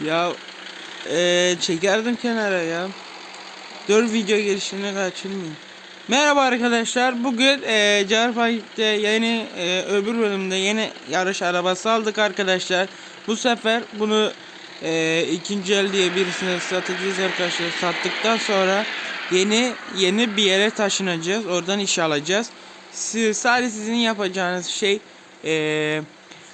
Ya eee çekerdim kenara ya. Dur video girişini kaçırmayayım. Merhaba arkadaşlar. Bugün eee Carfight'te yeni eee, öbür bölümde yeni yarış arabası aldık arkadaşlar. Bu sefer bunu eee ikinci el diye birisine satacağız arkadaşlar. Sattıktan sonra yeni yeni bir yere taşınacağız. Oradan iş alacağız. Siz, sadece sizin yapacağınız şey eee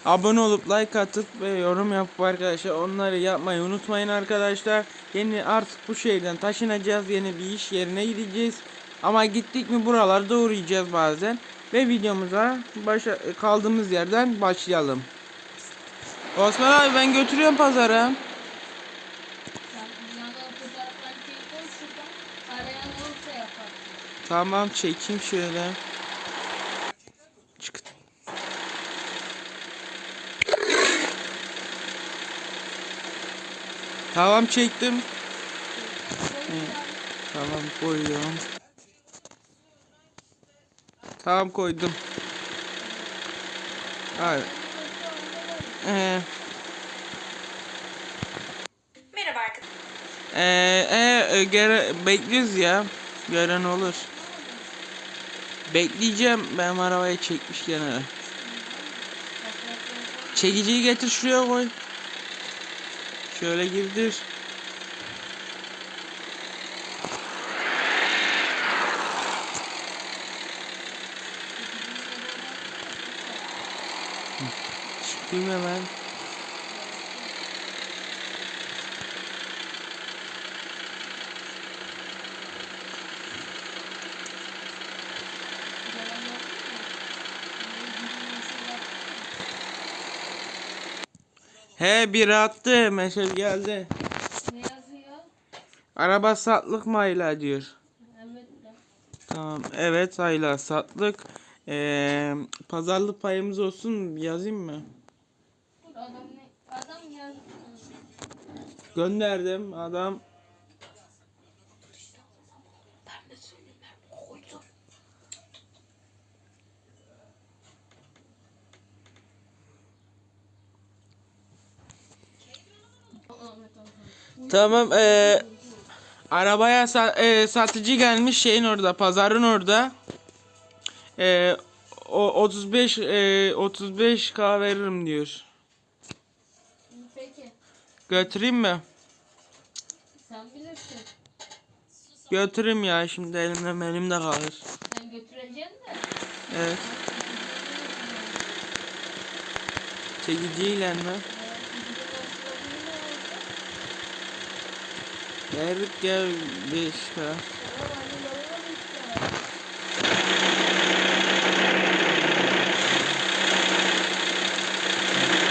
Abone olup like atıp ve yorum yapıp arkadaşlar onları yapmayı unutmayın arkadaşlar. Yeni artık bu şehirden taşınacağız. Yeni bir iş yerine gideceğiz. Ama gittik mi buralarda uğrayacağız bazen. Ve videomuza başa kaldığımız yerden başlayalım. Osman abi ben götürüyorum pazara. Tamam çekeyim şöyle. Tamam çektim. Tamam koyuyorum. Tamam koydum. Hayır. Ee, Merhaba arkadaşlar. ee, ee, gere, bekliyoruz ya. Gören olur. Bekleyeceğim. Ben arabayı çekmiş kenara. Çekiciyi getir şuraya koy. Şöyle girdir. Çıkayım hemen. He bir attı. Mesaj geldi. Ne yazıyor? Araba satlık mı hala diyor. Evet. Tamam. Evet hala satlık. Ee, pazarlık payımız olsun yazayım mı? Adam ne? Adam yazdı. Gönderdim adam. Tamam ee, arabaya sa- ee, satıcı gelmiş şeyin orada pazarın orada. Ee, o 35 ee, 35k veririm diyor. Peki Götüreyim mi? sen bilirsin. Götüreyim ya şimdi elimde elimde kalır. Sen götüreceksin de. Evet. Çekiciyle mi? Ya 5k.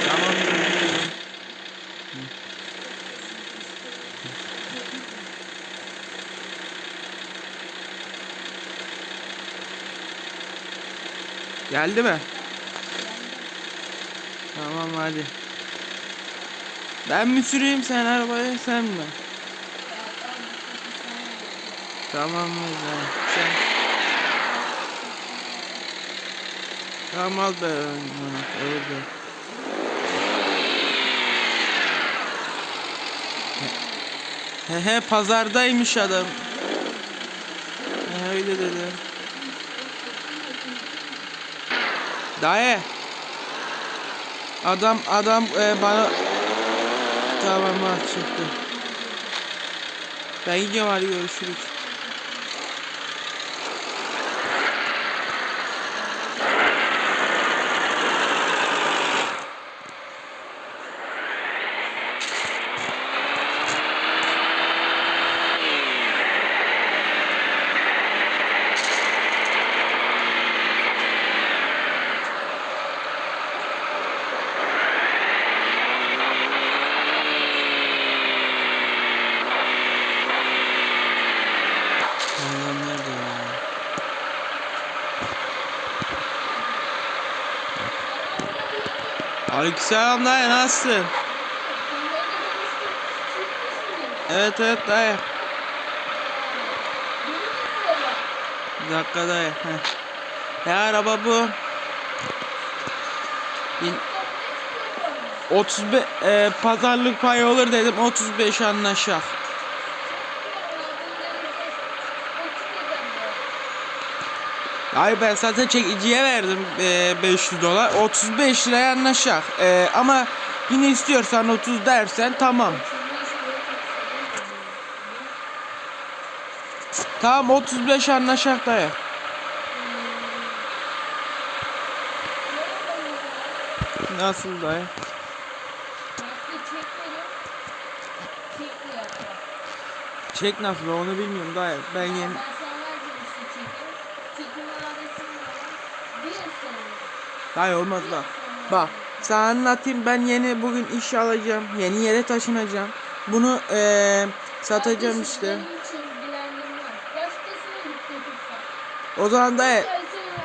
Tamam. götürüyorum. Geldi mi? Tamam hadi. Ben mi süreyim sen arabayı sen mi? Tamam hadi. Sen. Tamam al be öyle. He he pazardaymış adam. He öyle dedi. Dayı. Adam adam e, bana tamam ha çıktı. Ben gidiyorum hadi görüşürüz. Allah'ım nerede ya? Aleykümselam dayı nasılsın? Evet evet dayı. Bir dakika dayı. Heh. Ya araba bu. Bin... 35 e, pazarlık payı olur dedim 35 anlaşak. Hayır ben zaten çekiciye verdim e, 500 dolar 35 liraya anlaşak. E, ama yine istiyorsan 30 dersen tamam. Tamam 35 anlaşak dayı. Nasıl dayı? Çek nasıl onu bilmiyorum dayı. Ben yeni Ben sana vereceğim işte çekim. Çekimin adresini ver. Bir sonra. Dayı olmaz bak. Bak sana anlatayım ben yeni bugün iş alacağım. Yeni yere taşınacağım. Bunu eee satacağım işte. O zaman dayı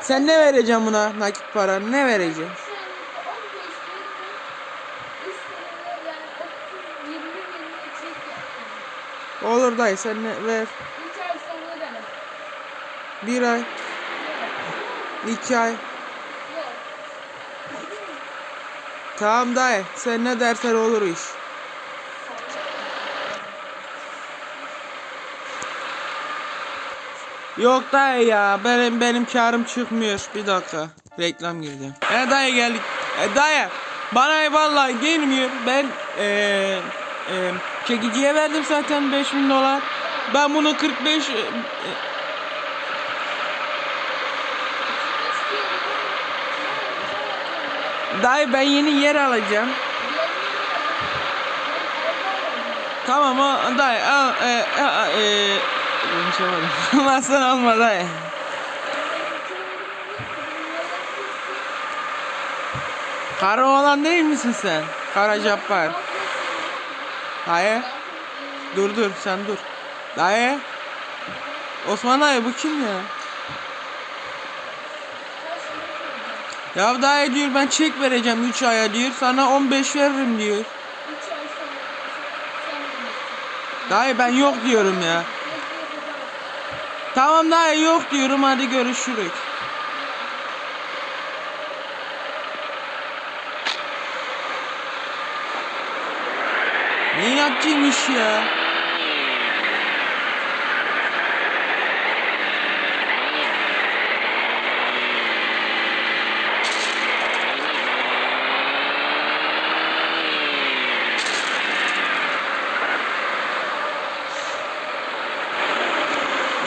Sen- ne vereceksin buna nakit para ne vereceksin? Şu an 15 20 üst sınırlar yani 30 20 20 çek yaptım. Olur dayı sen ne ver. 3 ay sonra demek. Bir ay, iki ay. Yok. Tamam dayı sen ne dersen olur iş. Yok dayı ya benim benim karım çıkmıyor. Bir dakika reklam girdi. E dayı geldik. E dayı bana vallahi gelmiyor. Ben e, e, çekiciye verdim zaten 5000 dolar. Ben bunu 45 e, e, dayı ben yeni yer alacağım. Tamam o dayı al e, e, e, konuşamadım. Olmazsan olma dayı. Kara olan değil misin sen? Kara Cabbar. Dayı. Dur dur sen dur. Dayı. Osman dayı bu kim ya? Ya dayı diyor ben çek vereceğim 3 aya diyor. Sana 15 veririm diyor. Dayı ben yok diyorum ya. Tamam dayı yok diyorum hadi görüşürüz. Ne inatçıymış ya.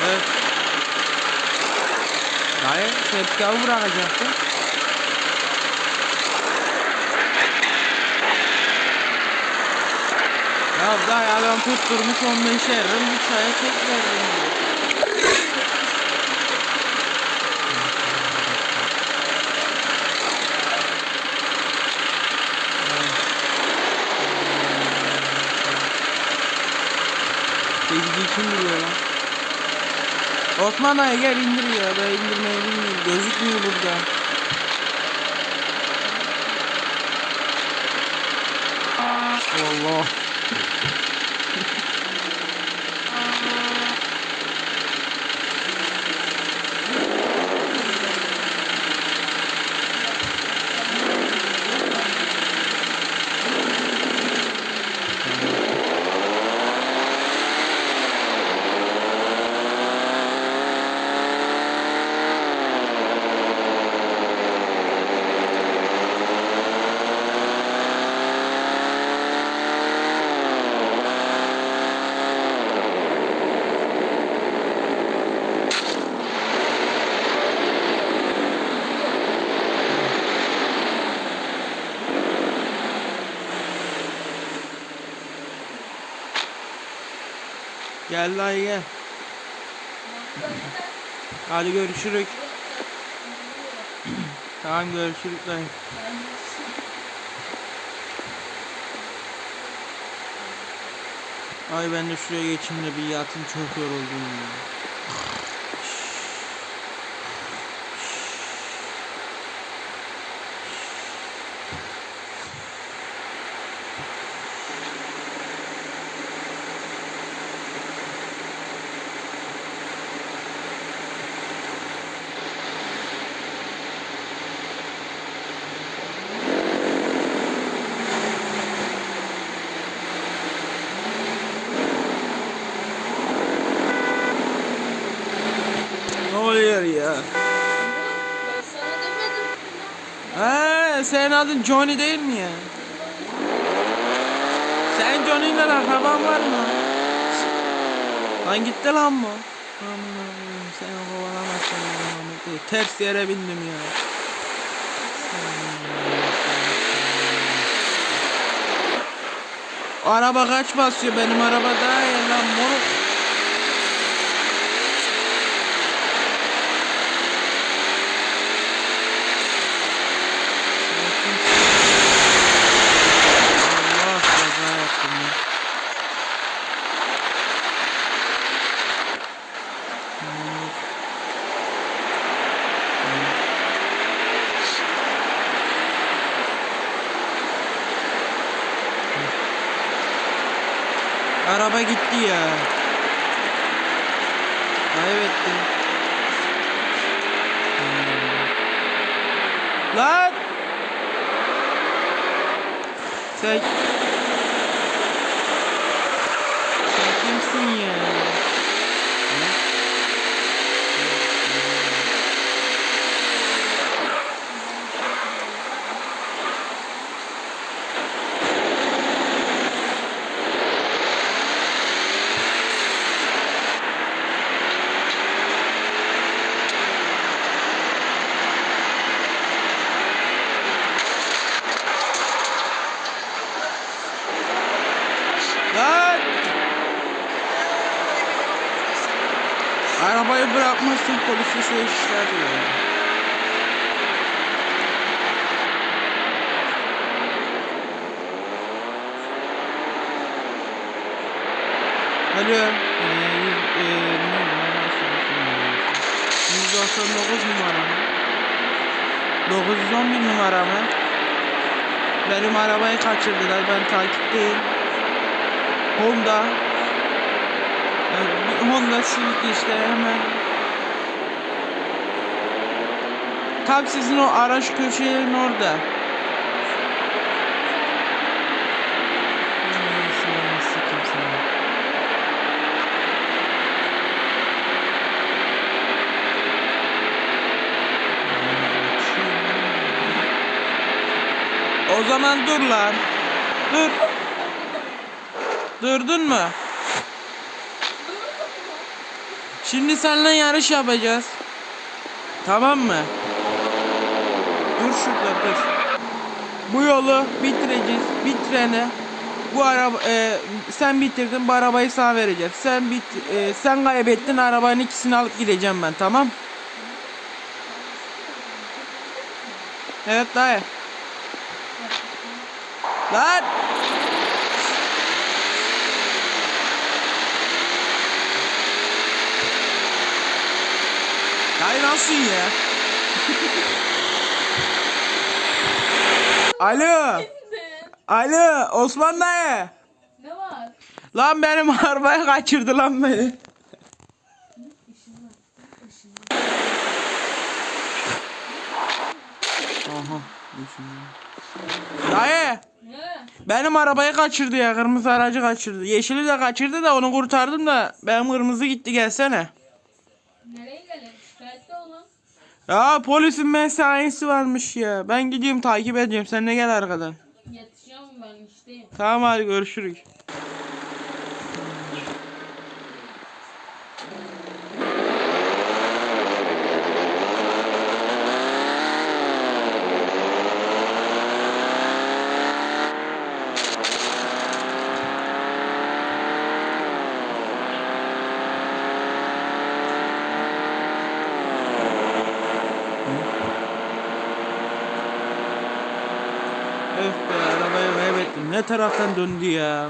Evet. Dayı tepkavı bırakacaktım. Ya dayı adam tutturmuş 15 eririm bu çaya çek verdim. Sevgili kim biliyor lan? Osman Ay gel indir ya ben indirmeyi bilmiyorum gözükmüyor burada. Allah. Gel dayı gel. Hadi görüşürük. Tamam görüşürük dayı. Ay ben de şuraya geçeyim de bir yatım çok yoruldum ya. ya. Ben senin adın Johnny değil mi ya? Sen Johnny'yle akraban var mı? Lan gitti lan bu. Aman Allah'ım sen kovalamazsın Muhammed'i. Ters yere bindim ya. Araba kaç basıyor benim araba daha iyi lan moruk. Araba gitti ya. Kaybettim. Hmm. Lan! Sen... Sen kimsin ya? Hı? Lan! Arabayı polise şey işler ya. Alo. Ee, yüz, ee, ne numara? 199 mı? 911 numara mı? Benim arabayı kaçırdılar. Ben takipteyim. Honda. Honda Civic işte hemen. Tam sizin o araç köşenin orada. O zaman dur lan. Dur. Durdun mu? Şimdi seninle yarış yapacağız. Tamam mı? Dur şurada dur. Bu yolu bitireceğiz. Bitirene bu araba e, sen bitirdin bu arabayı sana vereceğim. Sen bit e, sen kaybettin arabanın ikisini alıp gideceğim ben tamam? Evet dayı. Lan! Dayı nasıl ya? Alo. Alo Osman dayı. Ne var? Lan benim arabayı kaçırdı lan beni. Aha. Dayı. Ne? Benim arabayı kaçırdı ya. Kırmızı aracı kaçırdı. Yeşili de kaçırdı da onu kurtardım da benim kırmızı gitti gelsene. Nereye gelelim? Ya polisin mesaisi varmış ya. Ben gidiyorum takip ediyorum. Sen de gel arkadan. Yetişeceğim ben işteyim. Tamam hadi görüşürüz. Öf be arabayı kaybettim. Ne taraftan döndü ya.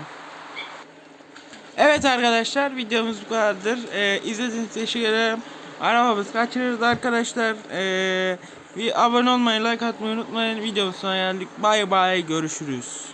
Evet arkadaşlar videomuz bu kadardır. Ee, izlediğiniz için teşekkür ederim. Arabamız kaçırırız arkadaşlar. Ee, bir abone olmayı, like atmayı unutmayın. Videomuz sonuna geldik. Bay bay görüşürüz.